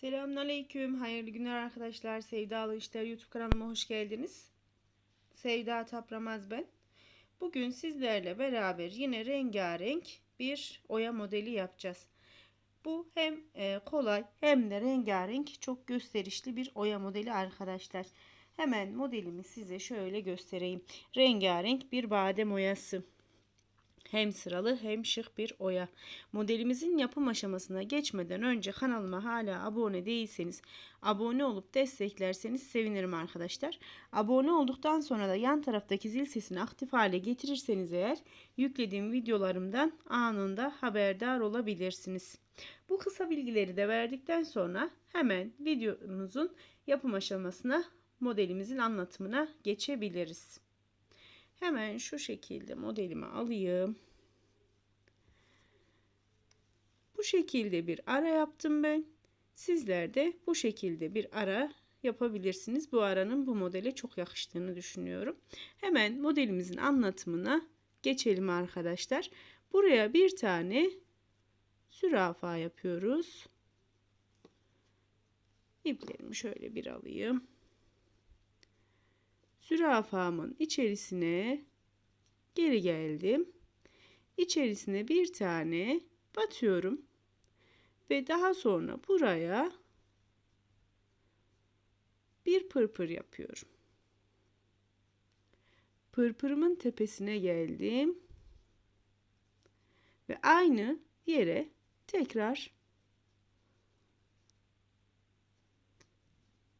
Selamünaleyküm. Hayırlı günler arkadaşlar. Sevdalı İşler YouTube kanalıma hoş geldiniz. Sevda Tapramaz ben. Bugün sizlerle beraber yine rengarenk bir oya modeli yapacağız. Bu hem e, kolay hem de rengarenk çok gösterişli bir oya modeli arkadaşlar. Hemen modelimi size şöyle göstereyim. Rengarenk bir badem oyası. Hem sıralı hem şık bir oya. Modelimizin yapım aşamasına geçmeden önce kanalıma hala abone değilseniz abone olup desteklerseniz sevinirim arkadaşlar. Abone olduktan sonra da yan taraftaki zil sesini aktif hale getirirseniz eğer yüklediğim videolarımdan anında haberdar olabilirsiniz. Bu kısa bilgileri de verdikten sonra hemen videomuzun yapım aşamasına modelimizin anlatımına geçebiliriz. Hemen şu şekilde modelimi alayım. Bu şekilde bir ara yaptım ben. Sizler de bu şekilde bir ara yapabilirsiniz. Bu aranın bu modele çok yakıştığını düşünüyorum. Hemen modelimizin anlatımına geçelim arkadaşlar. Buraya bir tane zürafa yapıyoruz. İplerimi şöyle bir alayım zürafamın içerisine geri geldim. İçerisine bir tane batıyorum. Ve daha sonra buraya bir pırpır yapıyorum. Pırpırımın tepesine geldim. Ve aynı yere tekrar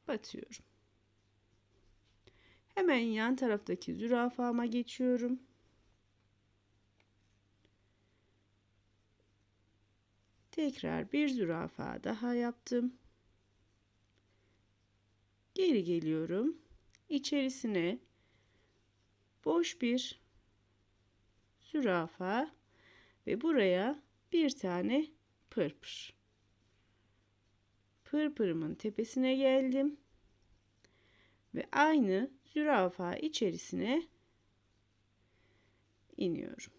batıyorum. Hemen yan taraftaki zürafama geçiyorum. Tekrar bir zürafa daha yaptım. Geri geliyorum. İçerisine boş bir zürafa ve buraya bir tane pırpır. Pırpırımın tepesine geldim ve aynı zürafa içerisine iniyorum.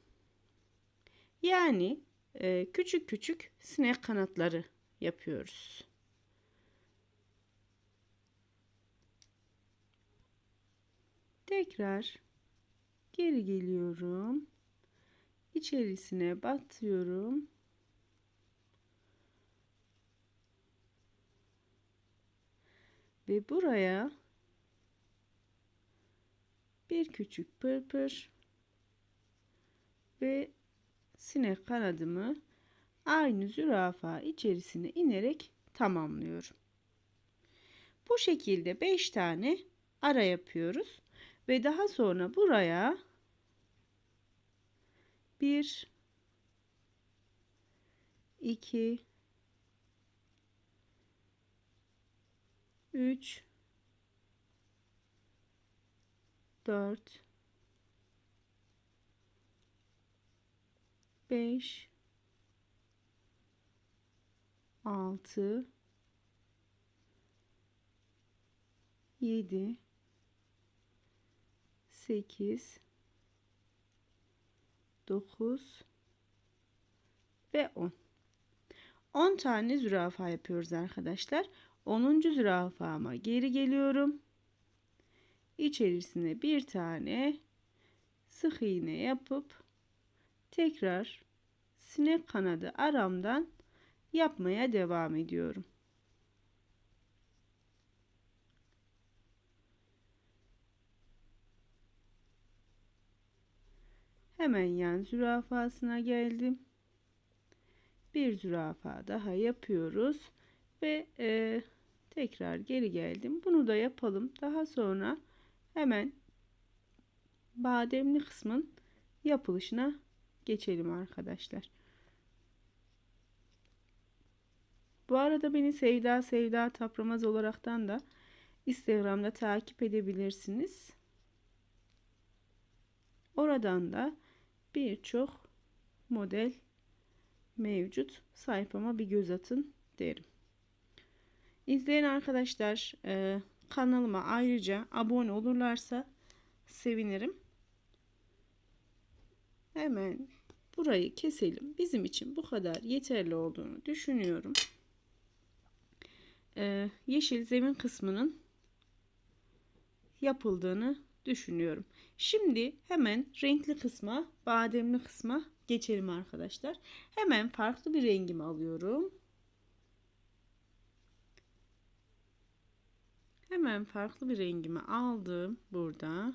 Yani e, küçük küçük sinek kanatları yapıyoruz. Tekrar geri geliyorum. İçerisine batıyorum. Ve buraya bir küçük pırpır ve sinek kanadımı aynı zürafa içerisine inerek tamamlıyorum. Bu şekilde 5 tane ara yapıyoruz ve daha sonra buraya bir iki üç 4 5 6 7 8 9 ve 10 10 tane zürafa yapıyoruz arkadaşlar 10. zürafama geri geliyorum içerisine bir tane sık iğne yapıp tekrar sinek kanadı aramdan yapmaya devam ediyorum. Hemen yan zürafasına geldim. Bir zürafa daha yapıyoruz ve e, tekrar geri geldim. Bunu da yapalım. Daha sonra hemen bademli kısmın yapılışına geçelim arkadaşlar. Bu arada beni Sevda Sevda Tapramaz olaraktan da Instagram'da takip edebilirsiniz. Oradan da birçok model mevcut. Sayfama bir göz atın derim. İzleyen arkadaşlar e, kanalıma ayrıca abone olurlarsa sevinirim. Hemen burayı keselim. Bizim için bu kadar yeterli olduğunu düşünüyorum. e, yeşil zemin kısmının yapıldığını düşünüyorum. Şimdi hemen renkli kısma, bademli kısma geçelim arkadaşlar. Hemen farklı bir rengimi alıyorum. Hemen farklı bir rengimi aldım burada.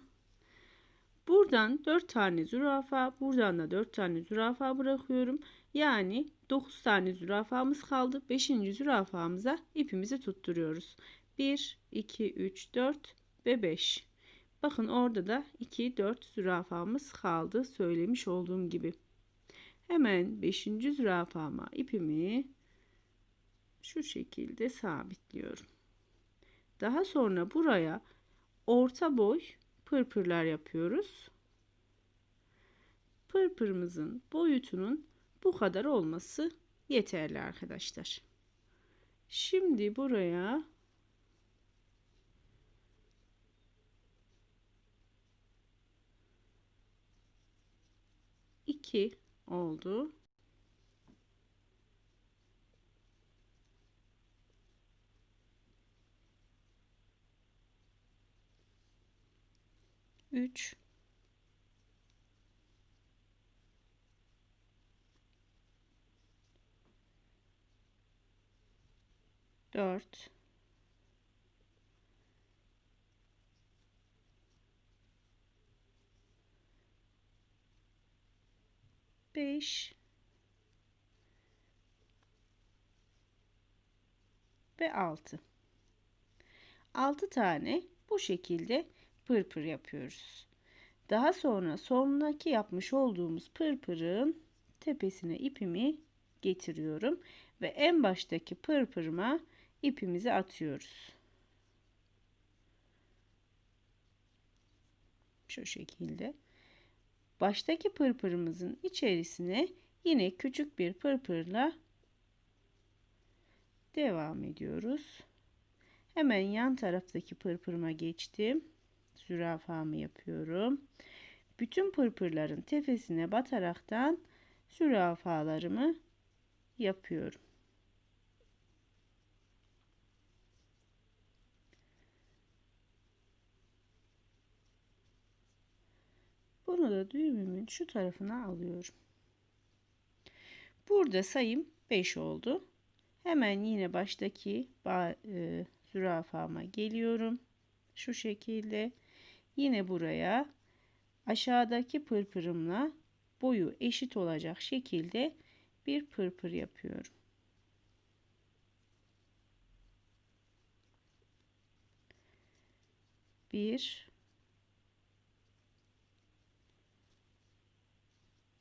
Buradan 4 tane zürafa, buradan da 4 tane zürafa bırakıyorum. Yani 9 tane zürafamız kaldı. 5. zürafamıza ipimizi tutturuyoruz. 1, 2, 3, 4 ve 5. Bakın orada da 2, 4 zürafamız kaldı. Söylemiş olduğum gibi. Hemen 5. zürafama ipimi şu şekilde sabitliyorum. Daha sonra buraya orta boy pırpırlar yapıyoruz. Pırpırımızın boyutunun bu kadar olması yeterli arkadaşlar. Şimdi buraya iki oldu. Üç. Dört. Beş. Ve altı. Altı tane bu şekilde pırpır yapıyoruz. Daha sonra sonraki yapmış olduğumuz pırpırın tepesine ipimi getiriyorum ve en baştaki pırpırıma ipimizi atıyoruz. Şu şekilde. Baştaki pırpırımızın içerisine yine küçük bir pırpırla devam ediyoruz. Hemen yan taraftaki pırpırıma geçtim. Zürafamı yapıyorum. Bütün pırpırların tepesine bataraktan zürafalarımı yapıyorum. Bunu da düğümümün şu tarafına alıyorum. Burada sayım 5 oldu. Hemen yine baştaki e, zürafama geliyorum. Şu şekilde. Yine buraya aşağıdaki pırpırımla boyu eşit olacak şekilde bir pırpır yapıyorum. Bir,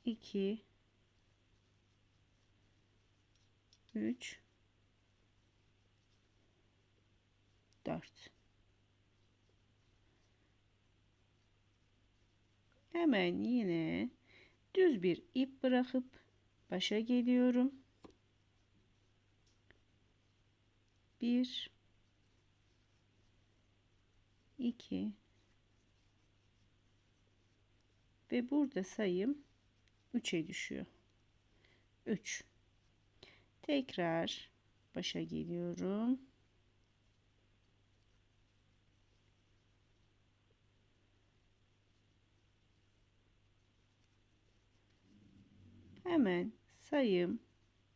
iki, üç, dört. Hemen yine düz bir ip bırakıp başa geliyorum. 1 2 ve burada sayım 3'e düşüyor. 3 tekrar başa geliyorum. Hemen sayım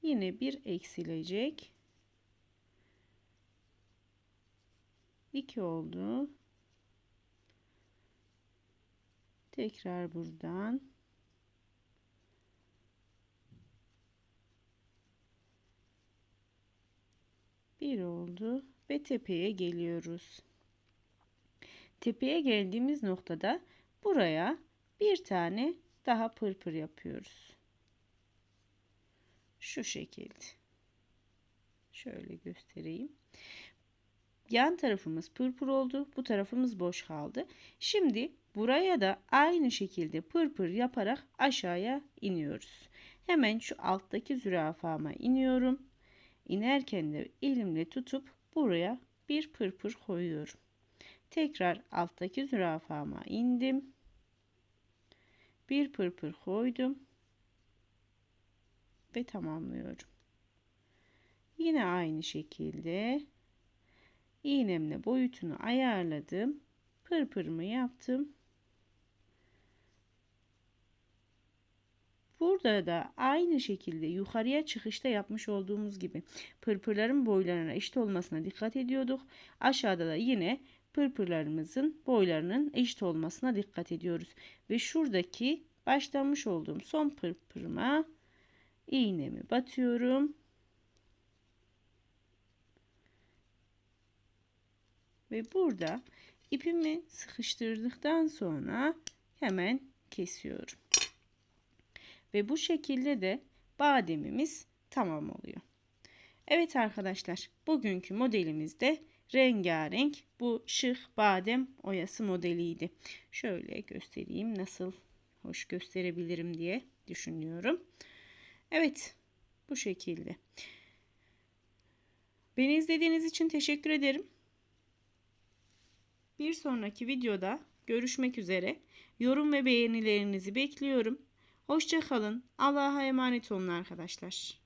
yine bir eksilecek. 2 oldu. Tekrar buradan bir oldu ve tepeye geliyoruz. Tepeye geldiğimiz noktada buraya bir tane daha pırpır yapıyoruz. Şu şekilde. Şöyle göstereyim. Yan tarafımız pırpır oldu. Bu tarafımız boş kaldı. Şimdi buraya da aynı şekilde pırpır yaparak aşağıya iniyoruz. Hemen şu alttaki zürafama iniyorum. İnerken de elimle tutup buraya bir pırpır koyuyorum. Tekrar alttaki zürafama indim. Bir pırpır koydum ve tamamlıyorum. Yine aynı şekilde iğnemle boyutunu ayarladım. Pırpırımı yaptım. Burada da aynı şekilde yukarıya çıkışta yapmış olduğumuz gibi pırpırların boylarına eşit olmasına dikkat ediyorduk. Aşağıda da yine pırpırlarımızın boylarının eşit olmasına dikkat ediyoruz. Ve şuradaki başlamış olduğum son pırpırıma iğnemi batıyorum. Ve burada ipimi sıkıştırdıktan sonra hemen kesiyorum. Ve bu şekilde de bademimiz tamam oluyor. Evet arkadaşlar bugünkü modelimizde rengarenk bu şık badem oyası modeliydi. Şöyle göstereyim nasıl hoş gösterebilirim diye düşünüyorum. Evet bu şekilde. Beni izlediğiniz için teşekkür ederim. Bir sonraki videoda görüşmek üzere. Yorum ve beğenilerinizi bekliyorum. Hoşça kalın. Allah'a emanet olun arkadaşlar.